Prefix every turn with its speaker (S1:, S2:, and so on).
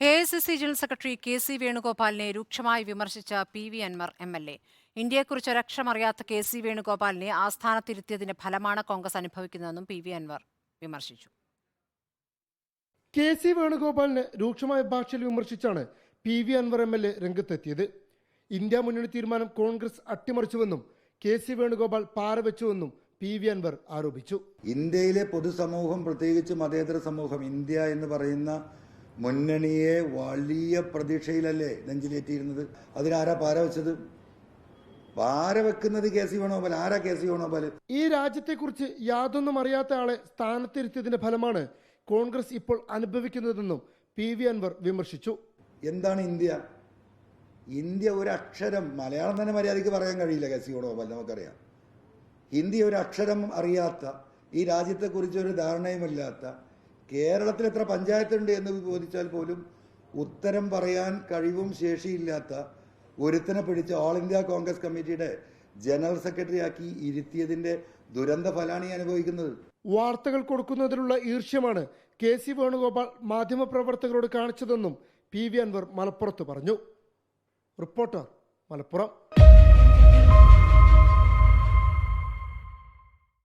S1: A I C C general secretary K C വേണുഗോപാലിനെ രൂക്ഷമായി വിമർശിച്ച P V Anvar M L A ഇന്ത്യയെക്കുറിച്ച് ഒരക്ഷരമറിയാത്ത K C വേണുഗോപാലിനെ ആസ്ഥാനത്തിരുത്തിയതിന്റെ ഫലമാണ് കോൺഗ്രസ് അനുഭവിക്കുന്നതെന്നും പി വി അൻവർ വിമർശിച്ചു.
S2: കെ സി വേണുഗോപാലിനെ രൂക്ഷമായ ഭാഷയിൽ വിമർശിച്ചാണ് P V Anvar M L A രംഗത്തെത്തിയത്. ഇന്ത്യ മുന്നണി തീരുമാനം കോൺഗ്രസ് അട്ടിമറിച്ചുവെന്നും കെ സി വേണുഗോപാൽ പാരവെച്ചുവെന്നും പി വി അൻവർ ആരോപിച്ചു.
S3: ഇന്ത്യയിലെ പൊതുസമൂഹം പ്രത്യേകിച്ച് മതേതര സമൂഹം ഇന്ത്യ എന്ന് പറയുന്ന മുന്നണിയെ വലിയ പ്രതീക്ഷയിലല്ലേ നെഞ്ചിലേറ്റിയിരുന്നത്? അതിനാരാ പാര വെച്ചത്? പാര വെക്കുന്നത് കെ സി വേണോപാൽ ആരാ കെ സി വേണോപാൽ
S2: ഈ രാജ്യത്തെക്കുറിച്ച് യാതൊന്നും അറിയാത്ത ആളെ സ്ഥാനത്തിരുത്തിയതിന്റെ ഫലമാണ് കോൺഗ്രസ് ഇപ്പോൾ അനുഭവിക്കുന്നതെന്നും പി വി അൻവർ വിമർശിച്ചു.
S3: എന്താണ് ഇന്ത്യ? ഇന്ത്യ ഒരു അക്ഷരം മലയാളം തന്നെ മര്യാദയ്ക്ക് പറയാൻ കഴിയില്ല കെ സി വേണോപാൽ നമുക്കറിയാം. ഹിന്ദി ഒരു അക്ഷരം അറിയാത്ത ഈ രാജ്യത്തെക്കുറിച്ച് ഒരു ധാരണയുമില്ലാത്ത കേരളത്തിൽ എത്ര പഞ്ചായത്തുണ്ട് എന്ന് ചോദിച്ചാൽ പോലും ഉത്തരം പറയാൻ കഴിവും ശേഷിയില്ലാത്ത ഒരുത്തനെ പിടിച്ച് ഓൾ ഇന്ത്യ കോൺഗ്രസ് കമ്മിറ്റിയുടെ ജനറൽ സെക്രട്ടറി ആക്കി ഇരുത്തിയതിന്റെ ദുരന്ത ഫലമാണ് ഈ അനുഭവിക്കുന്നത്.
S2: വാർത്തകൾ കൊടുക്കുന്നതിലുള്ള ഈർഷ്യമാണ് കെ സി വേണുഗോപാൽ മാധ്യമപ്രവർത്തകരോട് കാണിച്ചതെന്നും പി വി അൻവർ മലപ്പുറത്ത് പറഞ്ഞു. റിപ്പോർട്ടർ മലപ്പുറം.